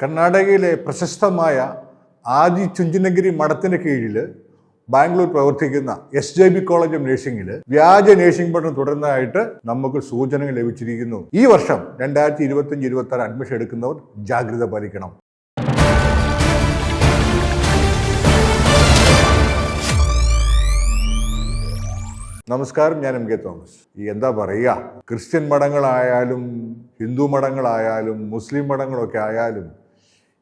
കർണാടകയിലെ പ്രശസ്തമായ ആദി ചുഞ്ചനഗിരി മഠത്തിന് കീഴിൽ ബാംഗ്ലൂർ പ്രവർത്തിക്കുന്ന S J B college of നേഴ്സിംഗിൽ വ്യാജ നേഴ്സിംഗ് പഠനം തുടർന്നതായിട്ട് നമുക്ക് സൂചനകൾ ലഭിച്ചിരിക്കുന്നു. ഈ വർഷം രണ്ടായിരത്തി ഇരുപത്തഞ്ച് ഇരുപത്തി ആറ് അഡ്മിഷൻ എടുക്കുന്നവർ ജാഗ്രത പാലിക്കണം. നമസ്കാരം ഞാൻ എം കെ തോമസ്. ഈ എന്താ പറയുക? ക്രിസ്ത്യൻ മഠങ്ങളായാലും ഹിന്ദു മഠങ്ങളായാലും മുസ്ലിം മഠങ്ങളൊക്കെ ആയാലും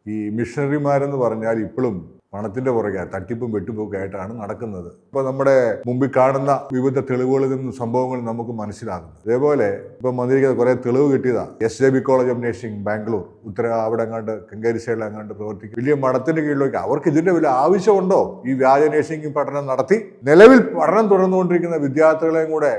ഈ മിഷണറിമാരെന്ന് പറഞ്ഞാൽ ഇപ്പോഴും പണത്തിന്റെ പുറകെ തട്ടിപ്പും വെട്ടുപ്പൊക്കെ ആയിട്ടാണ് നടക്കുന്നത്. ഇപ്പൊ നമ്മുടെ മുമ്പിൽ കാണുന്ന വിവിധ തെളിവുകളിൽ നിന്നും സംഭവങ്ങൾ നമുക്ക് മനസ്സിലാകുന്നു അതേപോലെ ഇപ്പൊ വന്നിരിക്കുന്ന കുറേ തെളിവ് കിട്ടിയതാ. S J B college of nursing Bangalore. ഉത്തര അവിടെ അങ്ങാണ്ട് കങ്കേരി സൈഡിൽ അങ്ങാണ്ട് പ്രവർത്തിക്കും. വലിയ മഠത്തിന്റെ കീഴിലേക്ക്. അവർക്ക് ഇതിന്റെ വലിയ ആവശ്യമുണ്ടോ? ഈ വ്യാജ നേഴ്സിംഗ് പഠനം നടത്തി നിലവിൽ പഠനം തുടർന്നുകൊണ്ടിരിക്കുന്ന വിദ്യാർത്ഥികളെയും കൂടെ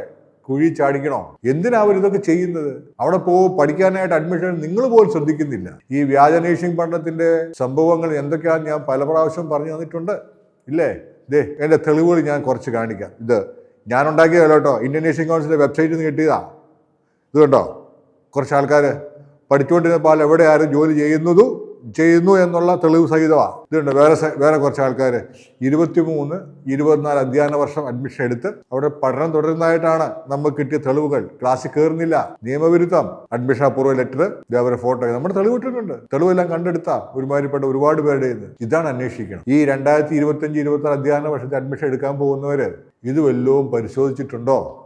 കുഴി ചാടിക്കണോ? എന്തിനാ അവർ ഇതൊക്കെ ചെയ്യുന്നത്? അവിടെ പോകും പഠിക്കാനായിട്ട് അഡ്മിഷൻ നിങ്ങൾ പോലും ശ്രദ്ധിക്കുന്നില്ല. ഈ വ്യാജ നഴ്സിംഗ് പഠനത്തിന്റെ സംഭവങ്ങൾ എന്തൊക്കെയാണെന്ന് ഞാൻ പല പ്രാവശ്യം പറഞ്ഞു തന്നിട്ടുണ്ട്. ഇല്ലേ? ദേ എന്റെ തെളിവുകൾ ഞാൻ കുറച്ച് കാണിക്കാം. ഇത് ഞാൻ ഉണ്ടാക്കിയതല്ല കേട്ടോ. ഇന്ത്യൻ നഴ്സിംഗ് കൗൺസിലിന്റെ വെബ്സൈറ്റിൽ നിന്ന് കിട്ടിയതാ. ഇത് കണ്ടോ? കുറച്ച് ആൾക്കാർ പഠിച്ചുകൊണ്ടിരുന്നപ്പോൾ എവിടെ ആരും ജോലി ചെയ്യുന്നതു ചെയ്യുന്നു എന്നുള്ള തെളിവ് സഹിതമാണ് ഇതുണ്ട്. വേറെ വേറെ കുറച്ച് ആൾക്കാർ ഇരുപത്തിമൂന്ന് ഇരുപത്തിനാല് അധ്യയന വർഷം അഡ്മിഷൻ എടുത്ത് അവിടെ പഠനം തുടരുന്നതായിട്ടാണ് നമുക്ക് കിട്ടിയ തെളിവുകൾ. ക്ലാസ്സിൽ കയറുന്നില്ല നിയമവിരുദ്ധം. അഡ്മിഷൻ അപൂർവ ലെറ്റർ ഇതേപോലെ ഫോട്ടോ നമ്മുടെ തെളിവിട്ടിട്ടുണ്ട് തെളിവെല്ലാം കണ്ടെടുത്ത ഒരുമാതിരിപ്പെട്ട ഒരുപാട് പേരുടെ ഇത്. ഇതാണ് അന്വേഷിക്കണം. ഈ രണ്ടായിരത്തി ഇരുപത്തഞ്ച് ഇരുപത്തി ആറ് അധ്യയന വർഷത്തെ അഡ്മിഷൻ എടുക്കാൻ പോകുന്നവര് ഇത് വല്ലതും പരിശോധിച്ചിട്ടുണ്ടോ?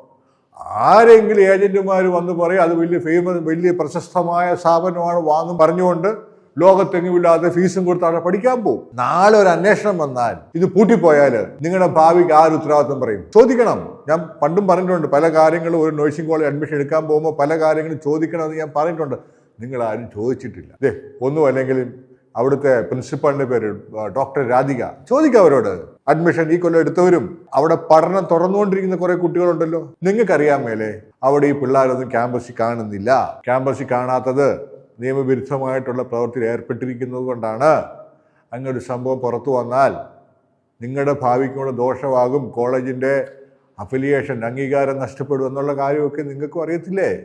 ആരെങ്കിലും ഏജന്റുമാർ വന്ന് പറയും അത് വലിയ ഫേമസ് വലിയ പ്രശസ്തമായ സ്ഥാപനമാണ് വാങ്ങും പറഞ്ഞുകൊണ്ട് ലോകത്തെങ്ങുമില്ലാതെ ഫീസും കൊടുത്ത് അവിടെ പഠിക്കാൻ പോകും. നാളെ ഒരു അന്വേഷണം വന്നാൽ ഇത് പൂട്ടിപ്പോയാൽ നിങ്ങളുടെ ഭാവിക്ക് ആര് ഉത്തരവാദിത്വം പറയും? ചോദിക്കണം. ഞാൻ പണ്ടും പറഞ്ഞിട്ടുണ്ട് പല കാര്യങ്ങളും ഒരു നഴ്സിംഗ് കോളേജ് അഡ്മിഷൻ എടുക്കാൻ പോകുമ്പോൾ പല കാര്യങ്ങളും ചോദിക്കണമെന്ന് ഞാൻ പറഞ്ഞിട്ടുണ്ട്. നിങ്ങൾ ആരും ചോദിച്ചിട്ടില്ല. ദേ ഒന്നും അല്ലെങ്കിൽ അവിടുത്തെ പ്രിൻസിപ്പാളിന്റെ പേര് ഡോക്ടർ രാധിക. ചോദിക്കുക അവരോട്. അഡ്മിഷൻ ഈ കൊല്ലം എടുത്തവരും അവിടെ പഠനം തുറന്നുകൊണ്ടിരിക്കുന്ന കുറെ കുട്ടികളുണ്ടല്ലോ. നിങ്ങൾക്കറിയാൻ മേലെ അവിടെ ഈ പിള്ളേരൊന്നും ക്യാമ്പസിൽ കാണുന്നില്ല. ക്യാമ്പസിൽ കാണാത്തത് നിയമവിരുദ്ധമായിട്ടുള്ള പ്രവൃത്തിയിൽ ഏർപ്പെട്ടിരിക്കുന്നത് കൊണ്ടാണ് അങ്ങനെ ഒരു സംഭവം പുറത്തു വന്നാൽ നിങ്ങളുടെ ഭാവിക്കൂടെ ദോഷമാകും കോളേജിന്റെ അഫിലിയേഷൻ അംഗീകാരം നഷ്ടപ്പെടും എന്നുള്ള കാര്യമൊക്കെ നിങ്ങൾക്കും അറിയത്തില്ലേ?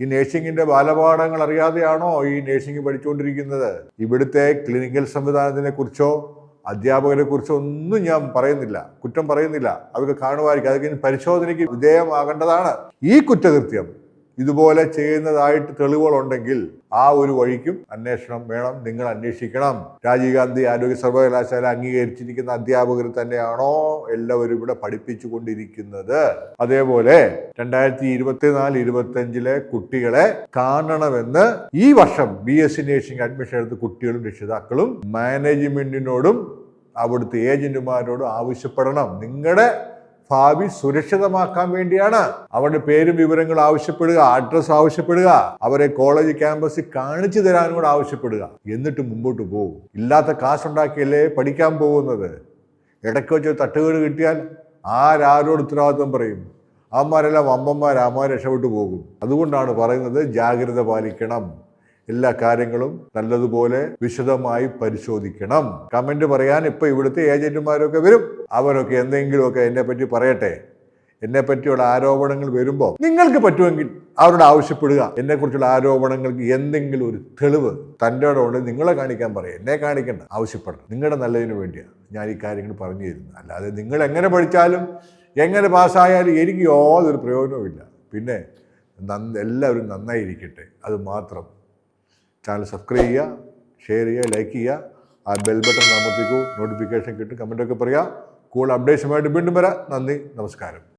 ഈ നേഴ്സിങ്ങിന്റെ ബാലപാഠങ്ങൾ അറിയാതെയാണോ ഈ നേഴ്സിംഗ് പഠിച്ചുകൊണ്ടിരിക്കുന്നത്? ഇവിടുത്തെ ക്ലിനിക്കൽ സംവിധാനത്തിനെ കുറിച്ചോ അധ്യാപകരെ കുറിച്ചോ ഒന്നും ഞാൻ പറയുന്നില്ല കുറ്റം പറയുന്നില്ല. അവർക്ക് കാണുമായിരിക്കും. അതൊക്കെ പരിശോധനയ്ക്ക് വിധേയമാകേണ്ടതാണ്. ഈ കുറ്റകൃത്യം ഇതുപോലെ ചെയ്യുന്നതായിട്ട് തെളിവുകളുണ്ടെങ്കിൽ ആ ഒരു വഴിക്കും അന്വേഷണം വേണം. നിങ്ങൾ അന്വേഷിക്കണം. രാജീവ് ഗാന്ധി ആരോഗ്യ സർവകലാശാല അംഗീകരിച്ചിരിക്കുന്ന അധ്യാപകർ തന്നെയാണോ എല്ലാവരും ഇവിടെ പഠിപ്പിച്ചു കൊണ്ടിരിക്കുന്നത് അതേപോലെ രണ്ടായിരത്തി ഇരുപത്തിനാല് ഇരുപത്തിയഞ്ചിലെ കുട്ടികളെ കാണണമെന്ന് ഈ വർഷം ബി എസ് നേഴ്സിംഗ് അഡ്മിഷൻ എടുത്ത് കുട്ടികളും രക്ഷിതാക്കളും മാനേജ്മെന്റിനോടും അവിടുത്തെ ഏജന്റുമാരോടും ആവശ്യപ്പെടണം. നിങ്ങളുടെ ഭാവി സുരക്ഷിതമാക്കാൻ വേണ്ടിയാണ്. അവരുടെ പേരും വിവരങ്ങളും ആവശ്യപ്പെടുക അഡ്രസ് ആവശ്യപ്പെടുക അവരെ കോളേജ് ക്യാമ്പസിൽ കാണിച്ചു തരാനും കൂടെ ആവശ്യപ്പെടുക. എന്നിട്ട് മുമ്പോട്ട് പോകും. ഇല്ലാത്ത കാശുണ്ടാക്കിയല്ലേ പഠിക്കാൻ പോകുന്നത്? ഇടയ്ക്ക് വെച്ച് തട്ടുകേട് കിട്ടിയാൽ ആരാരോട് ഉത്തരവാദിത്വം പറയും? അമ്മമാരെല്ലാം അമ്മമാർ അമ്മ രക്ഷപ്പെട്ടു പോകും. അതുകൊണ്ടാണ് പറയുന്നത് ജാഗ്രത പാലിക്കണം. എല്ലാ കാര്യങ്ങളും നല്ലതുപോലെ വിശദമായി പരിശോധിക്കണം. കമന്റ് പറയാൻ ഇപ്പൊ ഇവിടുത്തെ ഏജന്റുമാരൊക്കെ വരും. അവരൊക്കെ എന്തെങ്കിലുമൊക്കെ എന്നെ പറ്റി പറയട്ടെ. എന്നെ പറ്റിയുള്ള ആരോപണങ്ങൾ വരുമ്പോൾ നിങ്ങൾക്ക് പറ്റുമെങ്കിൽ അവരോട് ആവശ്യപ്പെടുക. എന്നെ കുറിച്ചുള്ള ആരോപണങ്ങൾക്ക് എന്തെങ്കിലും ഒരു തെളിവ് തന്റെ ഉണ്ട് നിങ്ങളെ കാണിക്കാൻ പറയാം. എന്നെ കാണിക്കണ്ട. ആവശ്യപ്പെടണം. നിങ്ങളുടെ നല്ലതിന് വേണ്ടിയാണ് ഞാൻ ഈ കാര്യങ്ങൾ പറഞ്ഞു തരുന്നത്. അല്ലാതെ നിങ്ങൾ എങ്ങനെ പഠിച്ചാലും എങ്ങനെ പാസ്സായാലും എനിക്ക് യാതൊരു പ്രയോജനവുമില്ല. പിന്നെ നന്ന എല്ലാവരും നന്നായിരിക്കട്ടെ. അത് മാത്രം ചാനൽ സബ്സ്ക്രൈബ് ചെയ്യുക ഷെയർ ചെയ്യുക ലൈക്ക് ചെയ്യുക. ആ ബെൽ ബട്ടൺ അമർത്തിക്കൂ. നോട്ടിഫിക്കേഷൻ കിട്ടും. കമന്റൊക്കെ പറയുക കൂടുതൽ അപ്ഡേഷനുമായിട്ട് വീണ്ടും വരാം. നന്ദി. നമസ്കാരം.